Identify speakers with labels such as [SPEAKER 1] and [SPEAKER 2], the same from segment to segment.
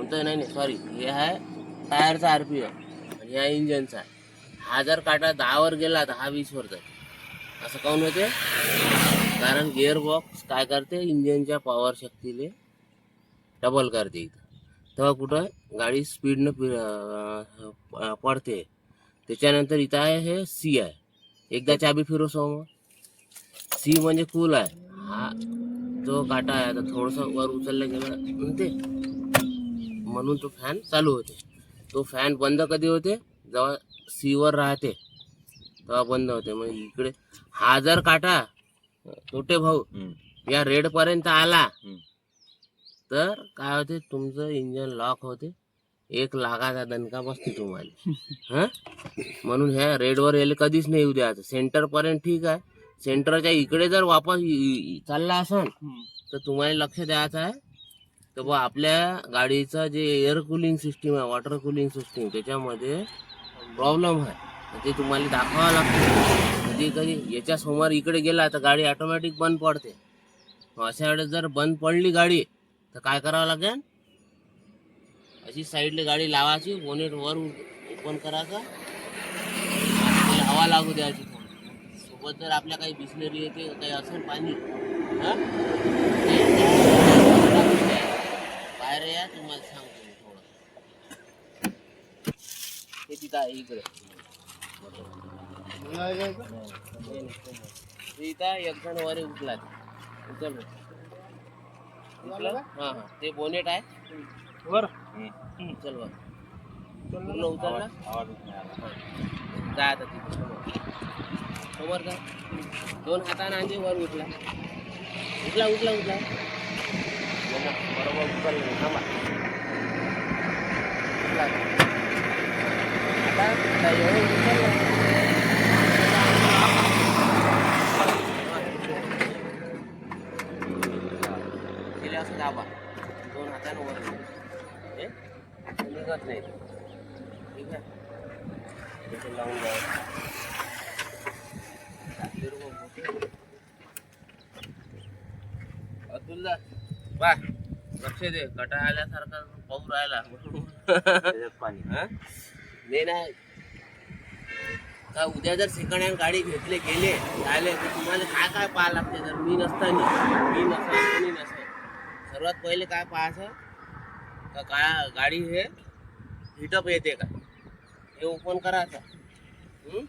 [SPEAKER 1] कोणतं नाही नाही सॉरी हे आहे टायरचा आर पी एफ आणि हा इंजनचा आहे. हा जर काटा दहावर गेला तर हा वीसवर जाईल. असं काऊन होते? कारण गिअर बॉक्स काय करते? इंजनच्या पॉवर शक्तीले डबल करते इथं तेव्हा कुठं? गाडी स्पीडनं फिर पडते. त्याच्यानंतर इथं आहे हे सी आहे. एकदा चाबी फिरू समोर. सी म्हणजे कूल आहे. हा जो काटा आहे आता थोडंसं वर उचललं गेलं म्हणते. म्हणून तो फॅन चालू होते. तो फॅन बंद कधी होते? जेव्हा सी वर राहते तेव्हा बंद होते. मग इकडे हा जर काटा तोटे भाऊ या रेड पर्यंत आला. तर काय होते? तुमचं इंजन लॉक होते. एक लाखाचा दणका बसते तुम्हाला. हा? म्हणून ह्या रेडवर यायला कधीच नाही येऊ द्यायचं. सेंटर पर्यंत ठीक आहे. सेंटरच्या इकडे जर वापस चालला असन तर तुम्हाला लक्ष द्यायचं आहे. तर बा आपल्या गाडीचं जे एअर कुलिंग सिस्टीम आहे वॉटर कुलिंग सिस्टीम त्याच्यामध्ये प्रॉब्लेम आहे. ते तुम्हाला दाखवावं लागतं. कधी कधी याच्या समोर इकडे गेला तर गाडी ऑटोमॅटिक बंद पडते. मग अशा वेळेस जर बंद पडली गाडी तर काय करावं लागेल? अशी साईडला गाडी लावायची बोनेट वर ओपन करायचा. हवा लागू द्यायची. सोबत जर आपल्या काही बिसलेरी येते काही असेल पाणी हा? ते टाकून द्यायचं. बाहेर या तुम्हाला सांगतो मी थोडं. ते तिथं आहे इकडे. नाही, नाही, समोर. ते इथं एक जण वर उठला उचल. हा हा. ते बोनेट आहे.
[SPEAKER 2] वर.
[SPEAKER 1] चल वर. पूर्ण उचलला जा आता तिथे समोर जा. दोन हाताने आणते वर उठला उठला उठला उठला बोला, बरोबर उचललं थांबा उचला. आता आता एवढं उचललं. तिला असं दाबा दोन हाताने वर उचला. हे निघत नाही ठीक आहे इथे लावून द्या अतुलदा वा लक्ष दे कटा आल्यासारखा पाऊस राहिला.
[SPEAKER 3] पाणी.
[SPEAKER 1] हा? नाही नाही. का उद्या जर सेकंड हँड गाडी घेतले गेले झाले तर तुम्हाला काय काय पाहा लागते? जर मी नसताना मी नसेल कोणी नसेल सर्वात पहिले काय पाहायचं? का का गाडी हे हिटअप येते का? हे ओपन करायचं. हं?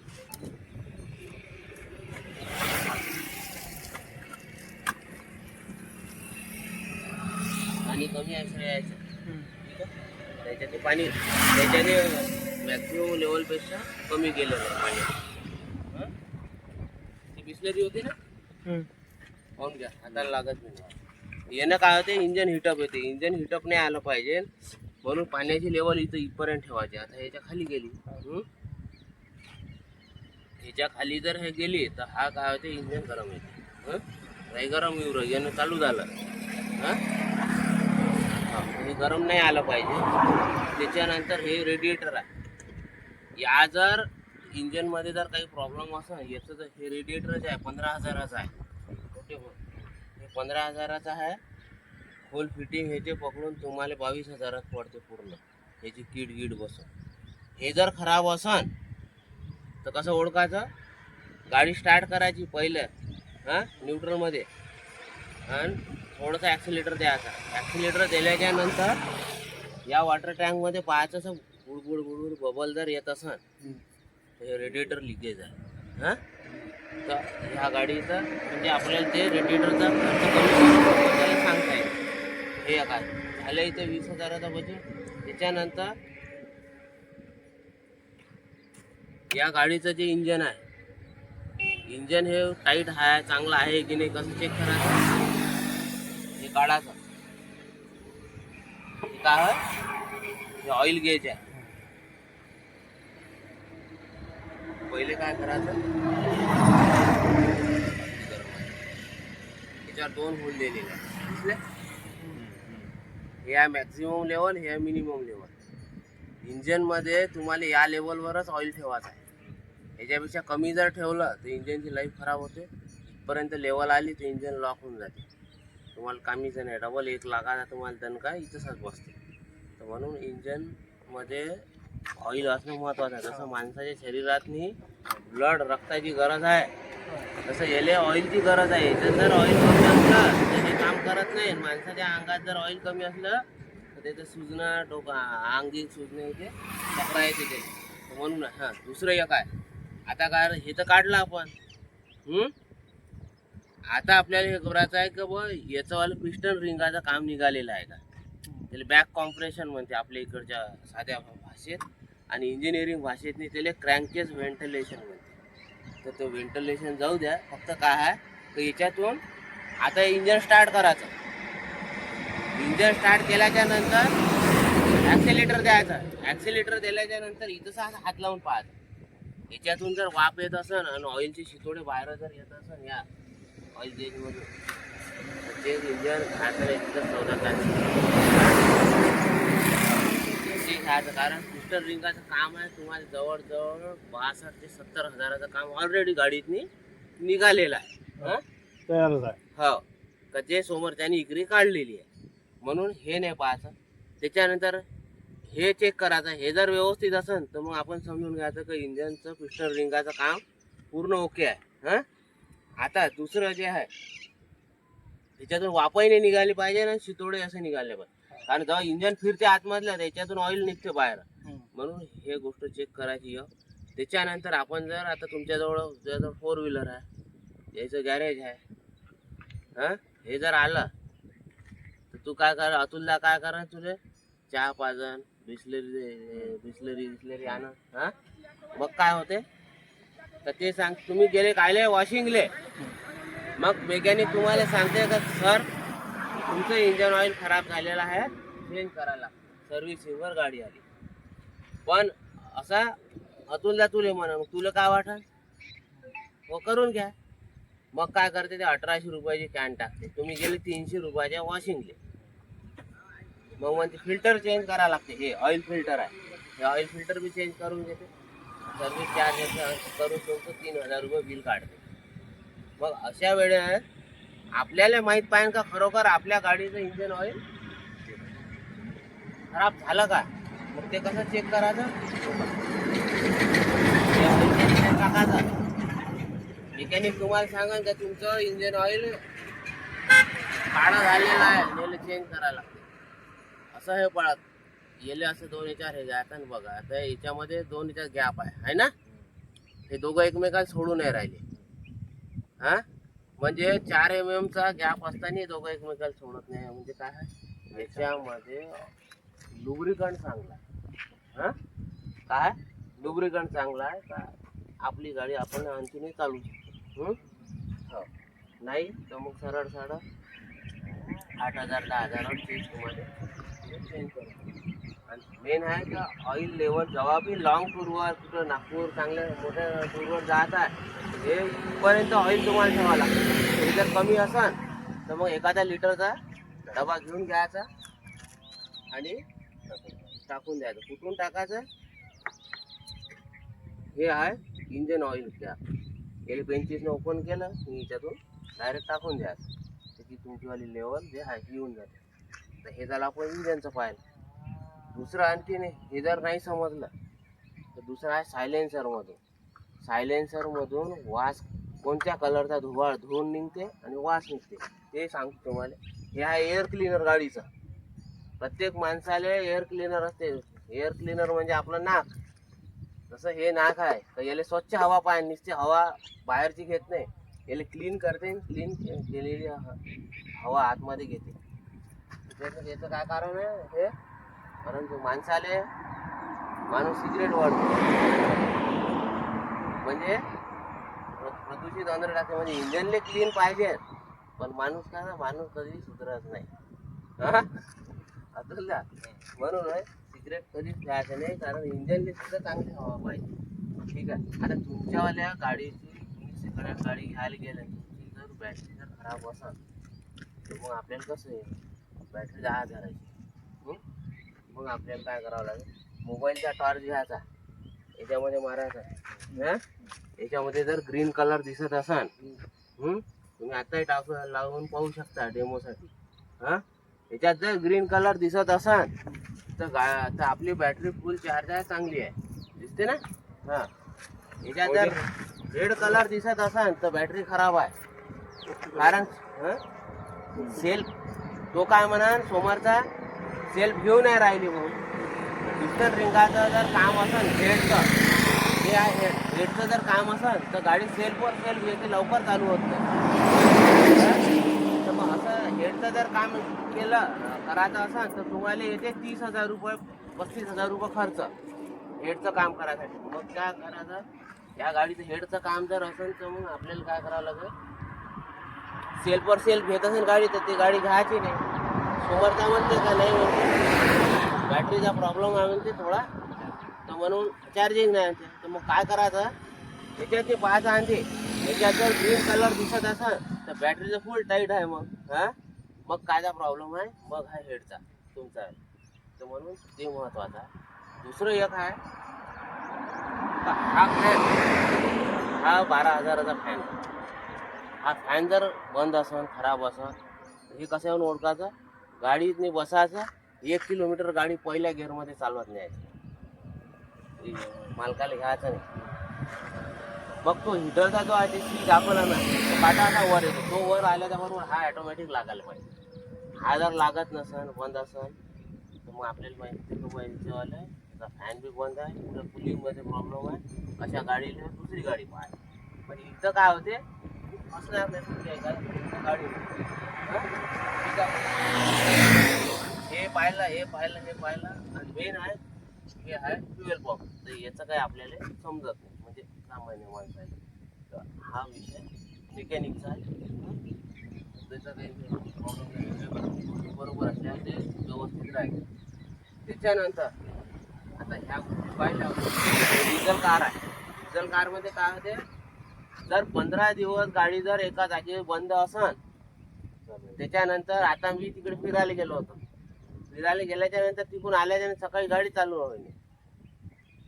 [SPEAKER 1] पाणी कमी आहे यायचं. त्याच्याने पाणी त्याच्याने मॅक्झिमम लेवलपेक्षा कमी आहे पाणी? ती बिस्लरी होती ना? पाहून घ्या हाताला लागत नाही. यानं काय होते इंजन हिटअप येते इंजन हिटअप नाही आलं पाहिजे. म्हणून पाण्याची लेवल इथं इथपर्यंत ठेवायची. आता याच्या खाली गेली. हं? याच्या खाली जर हे गेली तर हा काय होते इंजन गरम येते हं? नाही गरम येऊ. यानं चालू झालं. हं? आणि हे गरम नाही आलं पाहिजे. त्याच्यानंतर हे रेडिएटर आहे. या जर इंजनमध्ये जर काही प्रॉब्लेम असं याचं तर हे रेडिएटरच आहे पंधरा हजाराचं आहे. ओके हे पंधरा हजाराचं आहे. फुल फिटिंग ह्याचे पकडून तुम्हाला बावीस हजारात पडते पूर्ण. ह्याची किट गिट बसून. हे जर खराब असन तर कसं ओळखायचं? गाडी स्टार्ट करायची पहिलं हां न्यूट्रलमध्ये आणि थोडंसं ॲक्सिलेटर द्यायचा ॲक्सिलेटर दिल्याच्यानंतर या वॉटर टँकमध्ये पाहायचं असं बुडबुड बुडबुड बबल जर येत असन तर हे रेडिएटर लिकेज आहे. हां? तर ह्या गाडीचं म्हणजे आपल्याला ते रेडिएटरचा खर्च कमी त्याला सांगता येईल. हे काय झालं इथे वीस हजाराचा बजेट त्याच्यानंतर या गाडीचं जे इंजन आहे इंजन हे टाईट आहे चांगलं आहे की नाही कसं चेक करायचं? काढायचं. काय आहे? हे ऑइल गेज आहे. पहिले काय करायचं? त्याच्यावर दोन होल दिलेले दिसले? हे आहे मॅक्झिमम लेवल हे आहे मिनिमम लेवल इंजनमध्ये तुम्हाला या लेवलवरच ऑइल ठेवायचं आहे. याच्यापेक्षा कमी जर ठेवलं तर इंजनची लाईफ खराब होते. इथपर्यंत लेवल आली तर इंजन लॉक होऊन जाते. तुम्हाला कामीचं नाही डबल एक लाखाचा तुम्हाला दणका इथंच बसते. तर म्हणून इंजनमध्ये ऑइल असणं महत्त्वाचं आहे. जसं माणसाच्या शरीरातनी ब्लड रक्ताची गरज आहे तसं याले ऑइलची गरज आहे. याचं जर ऑइल कमी असलं तर हे काम करत नाही. माणसाच्या अंगात जर ऑइल कमी असलं तर त्याचं सुजणं डोकं अंगी सुजणं येते चक्रा येते ते म्हणून हां दुसरं एक आहे. आता काय हे तर काढलं आपण. आता आपल्याला हे करायचं आहे की बुवा? याचंवालं पिस्टन रिंगाचं काम निघालेलं आहे का? त्याला बॅक कॉम्प्रेशन म्हणते आपल्या इकडच्या साध्या भाषेत. आणि इंजिनिअरिंग भाषेतनी त्याला क्रँकेज व्हेंटिलेशन म्हणते. तर तो व्हेंटिलेशन जाऊ द्या फक्त काय आहे? तर याच्यातून आता इंजन स्टार्ट करायचं. इंजन स्टार्ट केल्याच्यानंतर ॲक्सिलेटर द्यायचं. ॲक्सिलेटर दिल्याच्या नंतर इथं असं हात लावून पाहायचं याच्यातून जर वाफ येत असेल आणि ऑइलचे शितोडे बाहेर जर येत असेल या ते इंजन ते खायचं कारण पिस्टन रिंगाचं काम आहे तुम्हाला जवळजवळ बासष्ट ते सत्तर हजाराचं काम ऑलरेडी गाडीतनी निघालेलं आहे. हं?
[SPEAKER 2] तयारच आहे.
[SPEAKER 1] हो. का जे समोर त्यांनी इकरी काढलेली आहे. म्हणून हे नाही पाहायचं. त्याच्यानंतर हे चेक करायचं. हे जर व्यवस्थित असेल तर मग आपण समजून घ्यायचं की इंजनचं पिस्टन रिंगाचं काम पूर्ण ओके आहे. हां? आता दुसरं जे आहे त्याच्यातून वापही नाही निघाली पाहिजे ना शितोडे असे निघाले पाहिजे कारण जेव्हा इंजन फिरते आतमधलं त्याच्यातून ऑइल निघते बाहेर. म्हणून हे गोष्ट चेक करायची त्याच्यानंतर आपण जर आता तुमच्याजवळ जर फोर व्हीलर आहे याचं गॅरेज आहे हां? हे जर आलं तर तू काय कर अतुलला काय करा तुझे? चहा पाजन बिस्लरी बिस्लरी बिस्लरी आण हां? मग काय होते? तर ते सांग तुम्ही गेले कायले वॉशिंगले. मग मेकॅनिक तुम्हाला सांगते का सर तुमचं इंजन ऑइल खराब झालेलं आहे चेंज करायला. सर्व्हिसिंगवर गाडी आली. पण असा अतुलला तुले म्हणा मग तुला काय वाटन हो करून घ्या. मग काय करते ते अठराशे रुपयाची कॅन टाकते. तुम्ही गेले तीनशे रुपयाच्या वॉशिंगले. मग म्हणते फिल्टर चेंज करावं लागते. हे ऑइल फिल्टर आहे. हे ऑइल फिल्टर बी चेंज करून घेते. सर्विस चार्ज करून तुमचं तीन हजार रुपये बिल काढते मग अशा वेळेस आपल्याला माहीत पाहिजे का खरोखर आपल्या गाडीचं इंजिन ऑइल खराब झालं का? मग ते कसं चेक करायचं? टाकायचं. मेकॅनिक तुम्हाला सांगा का तुमचं इंजिन ऑइल काळा झालेलं आहे नेलं चेंज करायला लागते. असं हे पळत. येले असं दोन याच्यावर हे आता आणि बघा. आता याच्यामध्ये दोन याच्यात गॅप आहे. है ना? हे दोघं एकमेकाला सोडून नाही राहिले. हा? म्हणजे चार एम एम चा गॅप असताना दोघं एकमेकाला सोडत नाही. म्हणजे काय आहे? याच्यामध्ये लुब्रिकंट चांगला आहे. हा? काय? लुब्रिकंट चांगला आहे का? आपली गाडी आपण आणखीनही चालू शकतो. हो? नाही? तर मग सरळ सरळ आठ हजार दहा हजार चेंज तुम्हाला चेंज करू. मेन आहे का ऑइल लेवल जेव्हा बी लॉंग टूरवर कुठं नागपूर चांगल्या मोठ्या टूरवर जात आहे हे ऑइल तुम्हाला ठेवावं लागतं हे जर कमी असेल तर मग एखाद्या लिटरचा डबा घेऊन घ्यायचा आणि टाकून द्यायचं. हे इंजन ऑइल त्या. गेले बेंचीसनं ओपन की डायरेक्ट टाकून द्यायचं. त्याची तुमचीवाली लेवल जे ती येऊन जाते. तर हे दुसरं आणखीन हे जर नाही समजलं तर दुसरं आहे सायलेन्सरमधून सायलेन्सरमधून वास कोणत्या कलरचा धुवाळ धुवून निघते आणि वास निघते. ते सांगतो तुम्हाला. हे आहे एअर क्लीनर गाडीचं. प्रत्येक माणसाला एअर क्लीनर असते. एअर क्लीनर म्हणजे आपलं नाक. तसं हे नाक आहे तर याला स्वच्छ हवा पाहिजे. निसते हवा बाहेरची घेत नाही. याला क्लीन करते क्लीन केलेली हवा आतमध्ये घेते. त्याचं याचं काय कारण आहे? हे परंतु माणसाले माणूस सिगरेट वाढतो. म्हणजे प्र- प्रदूषित अंदर टाकते. म्हणजे इंजनले क्लीन पाहिजे. पण माणूस काय ना माणूस कधी सुधरत नाही. हा? अतुल म्हणून आहे सिगरेट कधीच प्यायचं नाही. कारण इंजनले सुद्धा चांगली हवा पाहिजे. ठीक आहे? आता तुमच्यावाल्या गाडीची तुम्ही सेकंड गाडी घ्यायला गेलं तुमची जर बॅटरी जर खराब असेल तर मग आपल्याला कसं आहे? बॅटरी दहा हजाराची. मग आपल्याला काय करावं लागेल? मोबाईलचा टॉर्च घ्यायचा. याच्यामध्ये मारायचा. हं? याच्यामध्ये जर ग्रीन कलर दिसत असाल हं? तुम्ही आताही टाकू लावून पाहू शकता डेमोसाठी हां? याच्यात जर ग्रीन कलर दिसत असाल तर गा तर आपली बॅटरी फुल चार्ज आहे चांगली आहे. दिसते ना? हा. याच्यात जर रेड कलर दिसत असाल तर बॅटरी खराब आहे. कारण सेल्फ तो काय म्हणा समोरचा सेल्फ घेऊन नाही राहिली म्हणून. इतर रिंगाचं जर काम असेल हेडचं हे आहे हेडचं जर काम असेल तर गाडी सेल्फवर सेल्फ येते लवकर चालू होत नाही. तर मग असं हेडचं जर काम केलं करायचं असेल तर तुम्हाला येते तीस हजार रुपये पस्तीस हजार रुपये खर्च हेडचं काम करायसाठी. मग काय करायचं या गाडीचं हेडचं काम जर असेल तर मग आपल्याला काय करावं लागेल? सेल्फवर सेल्फ घेत असेल गाडी तर ती गाडी घ्यायची नाही. समोरचा म्हणते का नाही म्हणते. बॅटरीचा प्रॉब्लेम आहे म्हणते थोडा. तर म्हणून चार्जिंग नाही म्हणते तर मग काय करायचं? त्याच्यात ते पाहायचं आणते. त्याच्यात जर ग्रीन कलर दिसत असेल तर बॅटरीचं फुल टाईट आहे मग. हां? मग कायचा प्रॉब्लेम आहे? मग हा हेडचा तुमचा. आहे तर म्हणून ते महत्त्वाचं आहे. दुसरं एक आहे. हा फॅन हा बारा हजाराचा फॅन हा फॅन जर बंद असन खराब असेल हे कसं येऊन ओळखायचं? गाडीने बसायचं एक किलोमीटर गाडी पहिल्या गेअरमध्ये चालवत न्यायची. मालकाला घ्यायचं नाही. मग तो हिटरचा जो आहे ते स्विच दाखवला ना पाटा असा वर येतो. तो वर आल्याच्या बरोबर हा ऑटोमॅटिक लागायला पाहिजे. हा जर लागत नसेल बंद असेल तर मग आपल्याला माहिती तो आहे फॅन बी बंद आहे कुठं कुलिंगमध्ये प्रॉब्लेम आहे अशा गाडीला दुसरी गाडी पाहिजे पण इथं काय होते असणार नाही. गाडी हं? ठीक आहे. हे पाहिला हे पाहिलं हे पाहिलं आणि मेन आहे हे आहे फ्युएल पंप तर याचं काय आपल्याला समजत नाही. म्हणजे सामान्य माणसाला. तर हा विषय मेकॅनिकचा आहे. त्याचा काही प्रॉब्लेम बरोबर असल्या ते व्यवस्थित राहील. त्याच्यानंतर आता ह्या पाहिल्या. डिझेल कार आहे. डिझेल कारमध्ये काय होते? जर पंधरा दिवस गाडी जर एका जागेवर बंद असन त्याच्यानंतर आता मी तिकडे फिरायला गेलो होतो. फिरायला गेल्याच्यानंतर तिकडून आल्याच्यानंतर सकाळी गाडी चालू होईल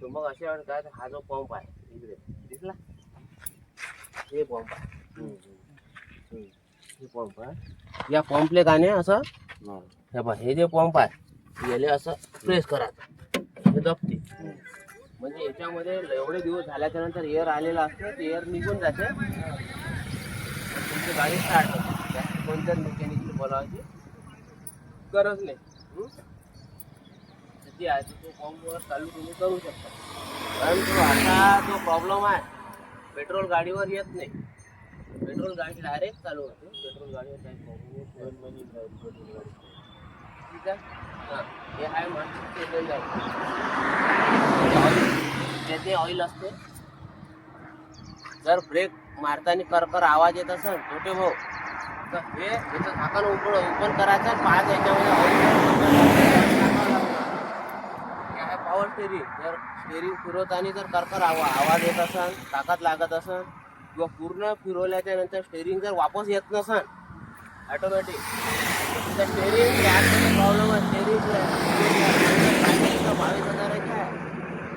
[SPEAKER 1] तर मग अशा वेळेस काय हा जो पंप आहे इकडे दिसला? हे पंप आहे. हे पंप आहे. या पंपले गाणे असं हे बघ हे जे पंप आहे याले असं प्रेस करायचं हे दबते म्हणजे याच्यामध्ये एवढे दिवस झाल्याच्यानंतर एअर आलेला असतो ते एअर निघून जाते. तुमची गाडी स्टार्ट होते. कोणत्याच मेकॅनिकली बोलावायची गरज नाही. हं? तर ती आहे ती पंपवर चालू तुम्ही करू शकता. परंतु आता जो प्रॉब्लेम आहे पेट्रोल गाडीवर येत नाही. पेट्रोल गाडी डायरेक्ट चालू होते. पेट्रोल गाडीवर काही प्रॉब्लेम ठीक आहे? हां हे आहे सिलेंडर त्याचे ऑइल असते जर ब्रेक मारताना करकर आवाज येत असेल छोटे भाऊ. तर हे याचं झाकण उघड ओपन करायचं आणि पाच याच्यामध्ये पावर पॉवर स्टेरिंग जर स्टेरिंग फिरवताना जर करकर आवा आवाज येत असेल ताकद लागत असेल किंवा पूर्ण फिरवल्याच्या नंतर स्टेरिंग जर वापस येत नसेल ऑटोमॅटिक तर स्टेरिंग प्रॉब्लेम आहे स्टेरिंग बावीस हजाराची आहे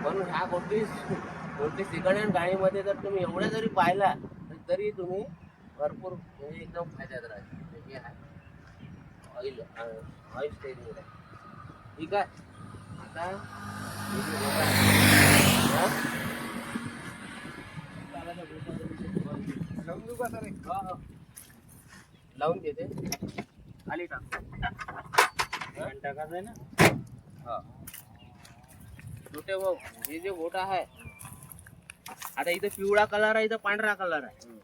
[SPEAKER 1] म्हणून ह्या गोष्टी गोष्टी सेकंड हँड गाडीमध्ये जर तुम्ही एवढ्या जरी पाहिला तरी तुम्ही भरपूर म्हणजे एकदम फायद्यात राहते हे आहे ऑइल ऑइल स्टेरिंग आहे ठीक आहे? आता हा? हा, हा. लावून देते. खाली टाक.
[SPEAKER 3] टाकायचं आहे ना?
[SPEAKER 1] हा. छोटे भाऊ हे जे गोटा आहे आता इथं पिवळा कलर आहे इथं पांढरा कलर आहे.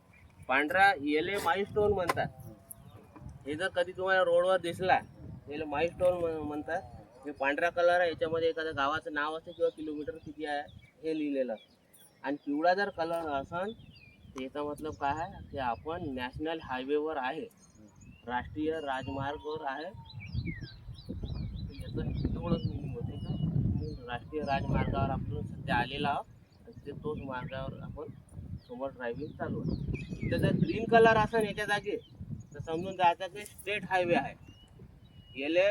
[SPEAKER 1] पांढरा याला माईस्टोन म्हणतात. हे जर कधी तुम्हाला रोडवर दिसला याला माईस्टोन म्हणतात. हे पांढरा कलर आहे याच्यामध्ये एखाद्या गावाचं नाव असते किंवा किलोमीटर किती आहे हे लिहिलेलं असतं. आणि पिवळा जर कलर असन तर याचा मतलब काय आहे की आपण नॅशनल हायवेवर आहे. राष्ट्रीय राजमार्गवर आहे. याचं एवढंच होते का राष्ट्रीय राजमार्गावर आपण सध्या आलेला आहोत. ते तोच मार्गावर आपण समोर ड्रायव्हिंग चालू आहे. इथं जर ग्रीन कलर असेल याच्या जागी तर समजून जायचं की स्टेट हायवे आहे. याले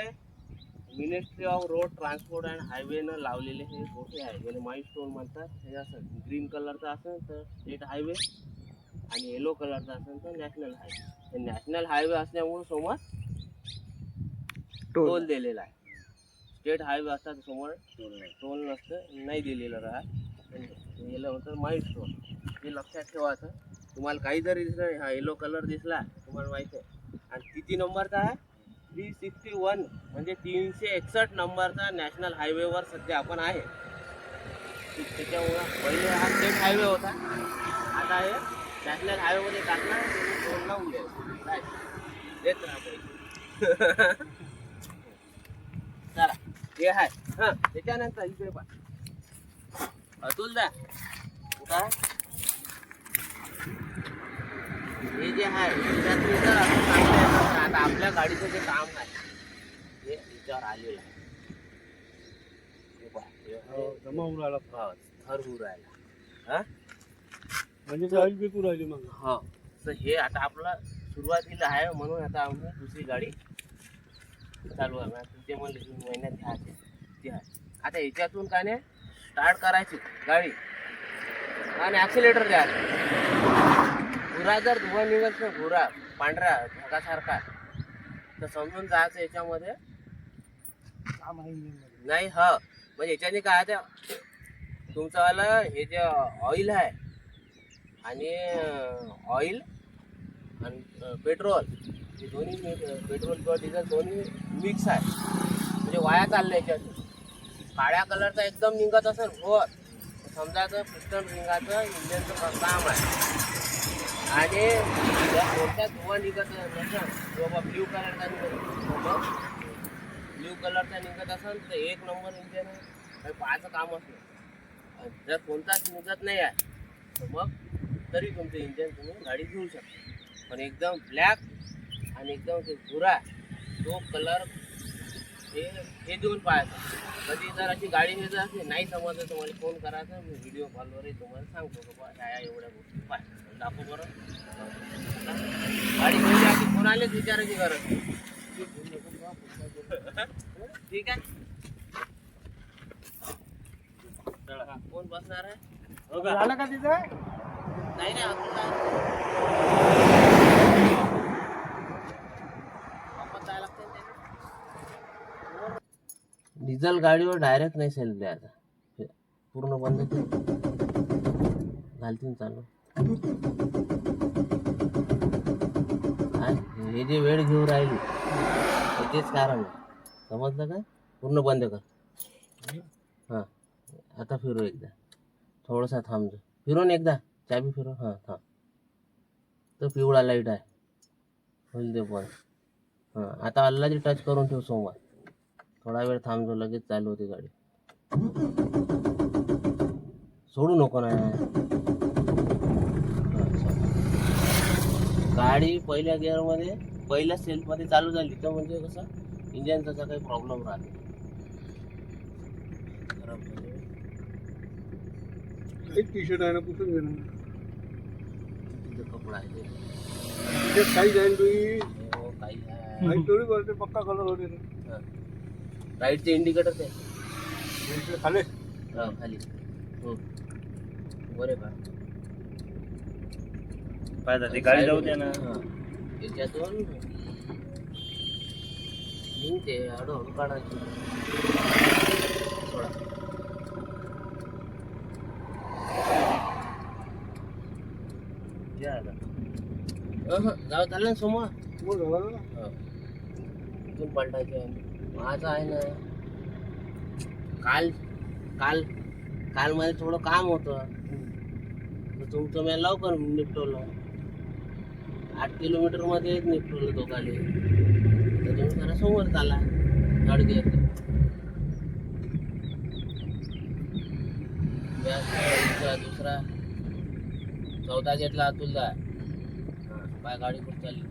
[SPEAKER 1] ministry of road transport and हायवेनं लावलेले हे मोठे आहे. याला माई स्टोन म्हणतात. हे असं ग्रीन कलरचं असेल तर स्टेट हायवे आणि येलो कलरचा असेल तर नॅशनल हायवे नॅशनल हायवे असल्यामुळे समोर टोल. दिलेला आहे. स्टेट हायवे असतात समोर टोल नसतं नाही दिलेलं राहत. गेलं होतं माहीत स्टोन हे लक्षात ठेवायचं तुम्हाला काही जरी दिसलं हा येलो कलर दिसला तुम्हाला माहिती आहे. आणि किती नंबरचा आहे? थ्री सिक्स्टी वन म्हणजे तीनशे एकसष्ट नंबरचा नॅशनल हायवेवर सध्या आपण आहे. त्याच्यामुळं पहिले हा स्टेट हायवे होता. आता हे नॅशनल हायवेमध्ये टाकणार टोल लावून काय? देत राहा चला हे आहे. हां त्याच्यानंतर इकडे पहा. अतुल दा कुठं हे जे आहे त्याच्यातली जर आपण चांगलं आहे ना, आता आपल्या गाडीचं जे काम आहे हे याच्यावर आलेलं आहे. हे पहा, हे
[SPEAKER 3] हो, जमा होऊन राहिला
[SPEAKER 1] हा, थर होऊ राहिला. हा?
[SPEAKER 3] म्हणजे गाडी विकू राहिली मग.
[SPEAKER 1] हो. तर हे आता आपलं सुरुवातीला आहे म्हणून आता आम्ही दुसरी गाडी चालू आहे. तुमचे मला जून महिन्यात घ्यायचे ते. आहे. आता याच्यातून काय नाही स्टार्ट करायची गाडी. आणि ॲक्सिलेटर द्यायचं घुरा जर धुवा निघत ना घुरा पांढरा ढगासारखा. तर समजून जायचं याच्यामध्ये. नाही ह. म्हणजे याच्याने काय आहे ते तुमचंवालं हे जे ऑइल आहे आणि ऑइल आणि पेट्रोल हे दोन्ही पेट्रोल किंवा डिझेल दोन्ही मिक्स आहे. म्हणजे वाया चाललं याच्यात. काळ्या कलरचा एकदम निघत असेल वर समजायचं पिस्टन रिंगाचं इंजिनचं काम आहे. आणि जर धुवा निघत नसेल बाबा ब्ल्यू कलरचा निघत ब्ल्यू कलरचा निघत असेल तर एक नंबर इंजिन आहे. पाहायचं काम नाही जर कोणताच निघत नाही आहे तर मग तरी तुमचं इंजिन तुम्ही गाडी घेऊ शकता. पण एकदम ब्लॅक आणि एकदम ते भुरा तो कलर हे हे देऊन पाहायचं. कधी जर अशी गाडी घेत असली नाही समजलं तर मला फोन करायचा मी व्हिडिओ कॉलवरही तुम्हाला सांगतो की बा ह्या एवढ्या गोष्टी पाय दाखव बरं. गाडी घेऊन आधी कोणालाच विचारायची गरज नाही. ठीक आहे? चला, कोण बसणार आहे?
[SPEAKER 3] हो झालं का तिथं?
[SPEAKER 1] नाही नाही आपण काय वापस जायला लागतं ना त्याला. डिझेल गाडीवर डायरेक्ट नाही सेल द्यायचा पूर्ण बंद कर घालतीन चालू. हे जे वेळ घेऊन राहिली तेच कारण आहे. समजलं का? पूर्ण बंद कर. हां. आता फिरू एकदा. थोडासा थांबतो फिरून एकदा. चाबी फिरू. हां थांब. तो पिवळा लाइट आहे. होईल ते पण. हां आता अल्लाची टच करून ठेव सोमवार. थोडा वेळ थांबतो लगेच चालू होती गाडी सोडू नको ना हां, सोड. गाडी पहिल्या गिअरमध्ये पहिल्या सेल्फमध्ये चालू झाली तर म्हणजे कसं इंजनचा काही प्रॉब्लेम राहत नाही.
[SPEAKER 3] एक टी शर्ट आहे ना पुसून घेणं
[SPEAKER 1] तिथं कपडा आहे.
[SPEAKER 3] त्याच्यात काही जाईल
[SPEAKER 1] हो, काही
[SPEAKER 3] थोडी पक्का कलर होते ना
[SPEAKER 1] हां. राईटचे इंडिकेटर ते.
[SPEAKER 3] इकडे खाली?
[SPEAKER 1] हा, खाली. हो. बरे का
[SPEAKER 3] पाहिजे गाडी जाऊ दे ना.
[SPEAKER 1] हां. याच्यातून निघते हळूहळू काढायची. सोडा. अहं, जाऊ चाललं ना समोर. हो. इथून पलटायचे माझं आहे ना काल काल काल माझं थोडं काम होतं. तर तुमचं मी लवकर निपटवलं. आठ किलोमीटरमध्ये निपटवलं तो खाली तर तुम्ही जरा समोर चाला गाडी दुसरा चौदा घेतला अतुलदा. बाय गाडी कुठं चालली.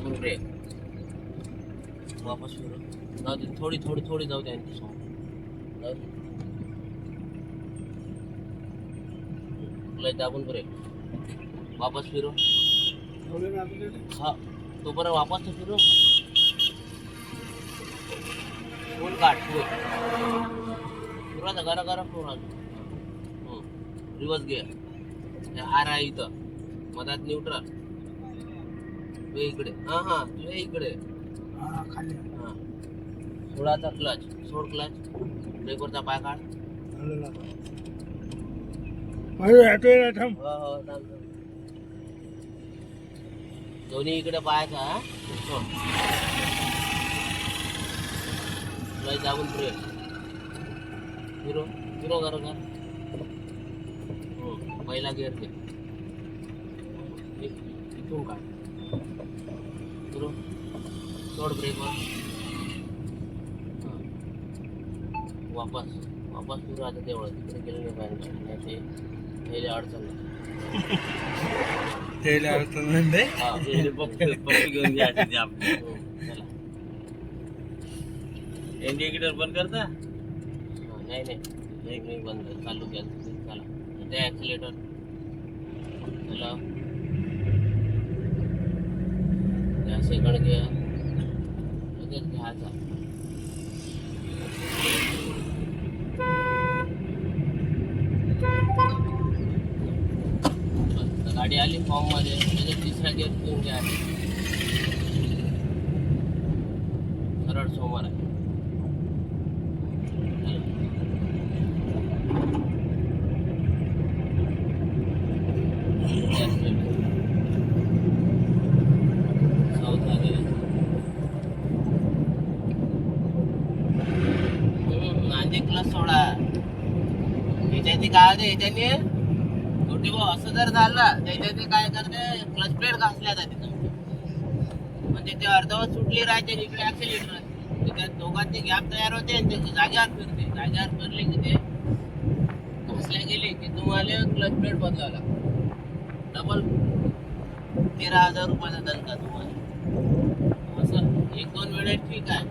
[SPEAKER 1] दाबून रे वापस फिरून जाऊ दे थोडी थोडी थोडी जाऊ दे आणखी समोर जाऊ दे. दाबून ब्रेक वापस फिरू. हा तो बरं वापस तर फिरू. फुल काढ फुल फिरवायचा गरा गरा फिरवायचा रिवर्स घे आर आहे इथं. मधात न्यूट्रल तू इकडे. हा हा तू हे इकडे हा. सोळाचा क्लच सोड क्लच ब्रेकवरचा पाय काढ. हो हो थांब, थांब. दोन्ही इकडे पायाचा हा. सोड. लय जाऊन ब्रेक फिरो फिरो कर हो पहिला गिअर घे. इ- इथून काढ. सोड ब्रेकवर हा. वापस वापस फिरू आता तेवढं. तिकडे गेलं नाही पाहिजे नाही ते पहिले अडचण नाही. हा, पहिले पप्पी पप्पी घेऊन घ्यायची ती आपली. हो.
[SPEAKER 3] इंडिकेटर बंद करता?
[SPEAKER 1] हा, नाही नाही. एक नाही बंद. चालू केलं चला. ते ॲक्सिलेटर चला. त्या सेकंड घ्या. लगेच घ्यायचा गाडी आली फॉर्ममध्ये म्हणजे तिसरा गेअर घेऊन घ्या सरळ सोमवार आहे साऊथ आले नांदी क्लास सोडा याच्याने काय होते याच्याने छोटे भाऊ असं जर झालं त्याच्याने काय करते? क्लच प्लेट घासल्या जाते. म्हणजे ते अर्धवट सुटली राहते इकडे ऍक्सिलेटर त्या दोघांची गॅप तयार होते आणि त्याची जाग्यावर फिरते. जाग्यावर फिरले की ते घासल्या गेले की तुम्हाला क्लच प्लेट बदलावं लागतं. डबल तेरा हजार रुपयाचा दणका तुम्हाला. असं एक दोन वेळेस ठीक आहे.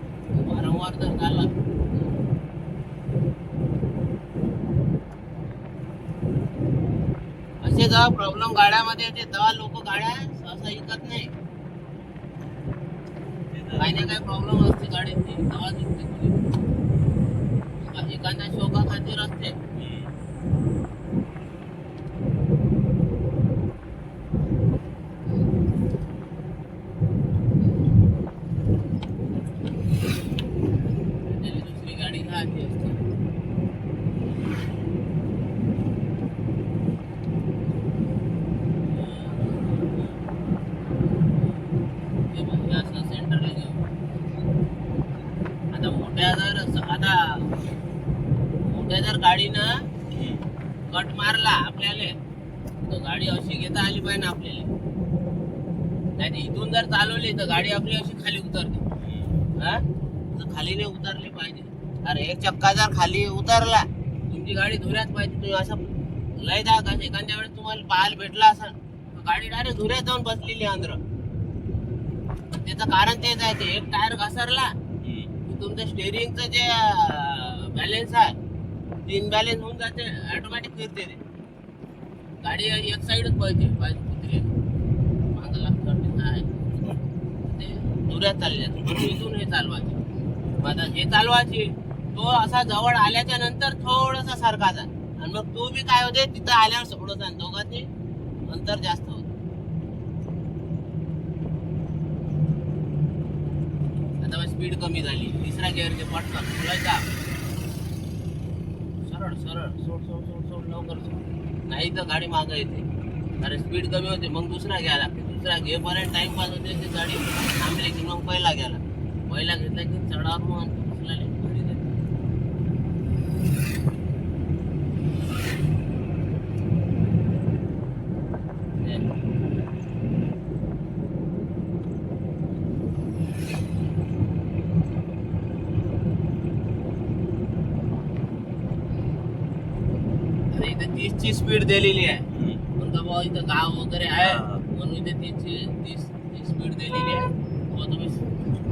[SPEAKER 1] वारंवार जर झाला जेव्हा प्रॉब्लेम गाड्यामध्ये येते तेव्हा लोक गाड्या सहसा विकत नाही. काही ना काही प्रॉब्लेम असते गाडीची तेव्हा विकते एखाद्या शोका खातीर असते त्याला दुसरी गाडी घ्यायची असते हे बघ, हे असं सेंटरला घेऊ आता मोठ्या जर आता मोठ्या जर गाडीनं कट मारला आपल्याला तर गाडी अशी घेता आली पाहिजे ना आपल्याला नाही तर इथून नाही तर गाडी आपली अशी खाली उतरते हा? तर खाली नाही उतरली पाहिजे. अरे एक चक्का जर खाली उतरला तुमची गाडी धुऱ्यात पाहिजे तुम्ही असं लय जा असं एखाद्या वेळेस तुम्हाला पाहायला भेटला असं तर गाडी डायरेक्ट धुऱ्यात जाऊन बसलेली आंध्र. त्याचं कारण तेच आहे ते एक टायर घसरला तुमचं स्टेरिंगचं जे बॅलेन्स आहे तीन बॅलेन्स होऊन जाते ऑटोमॅटिक फिरते ते. गाडी एक साईडच पाहिजे पाहिजे कुत्री मागं लागतं ते चालल्या. इथून हे चालवायचे. मग आता हे चालवायचे तो असा जवळ आल्याच्यानंतर थोडासा सारखाचा आणि मग तो बी काय होते तिथं आल्यावर सोडत आणि दोघांचे अंतर जास्त होत. आता स्पीड कमी झाली. तिसरा गिअरचे पटकन बोलायचा सरळ सरळ सोड सोड सोड सोड लवकर सोड. नाही तर गाडी मागं येते. अरे स्पीड कमी होते मग दुसरा घ्यायला लागते दुसरा घेपर्यंत टाइमपास होते ते गाडी थांबली की मग पहिला घ्यायला. पहिला घेतला की चढावर मग इथं तीसची स्पीड दिलेली आहे. पण बाबा इथं गाव वगैरे आहे.
[SPEAKER 3] हा.
[SPEAKER 1] इथे तीसची तीस स्पीड दिलेली आहे. व तुम्ही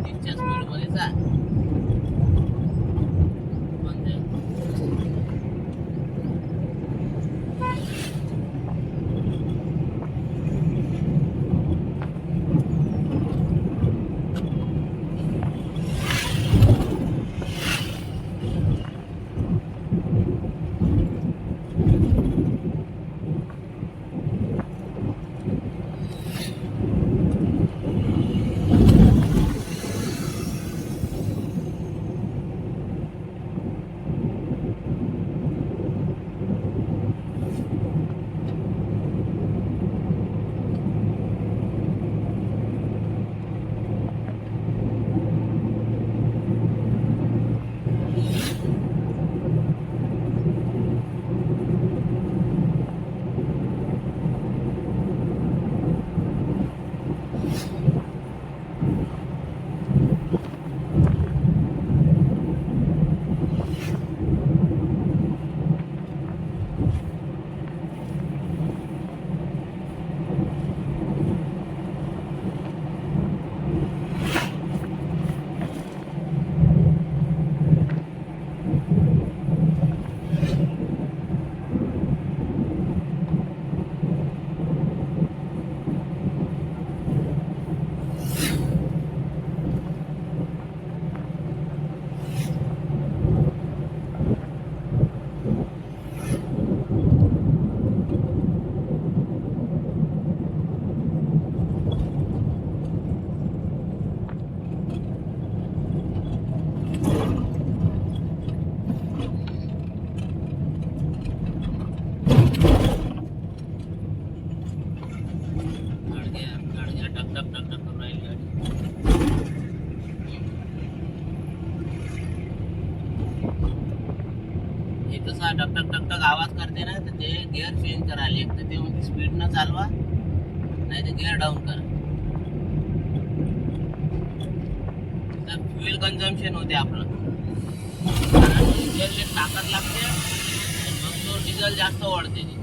[SPEAKER 1] तीसच्या स्पीडमध्ये जा. स्पीडनं चालवा नाही तर गिअर डाऊन करा. तर फ्युएल कन्झम्पशन होते आपलं. कारण डिझेल ताकद लागते मग तो डिझेल जास्त वाढते.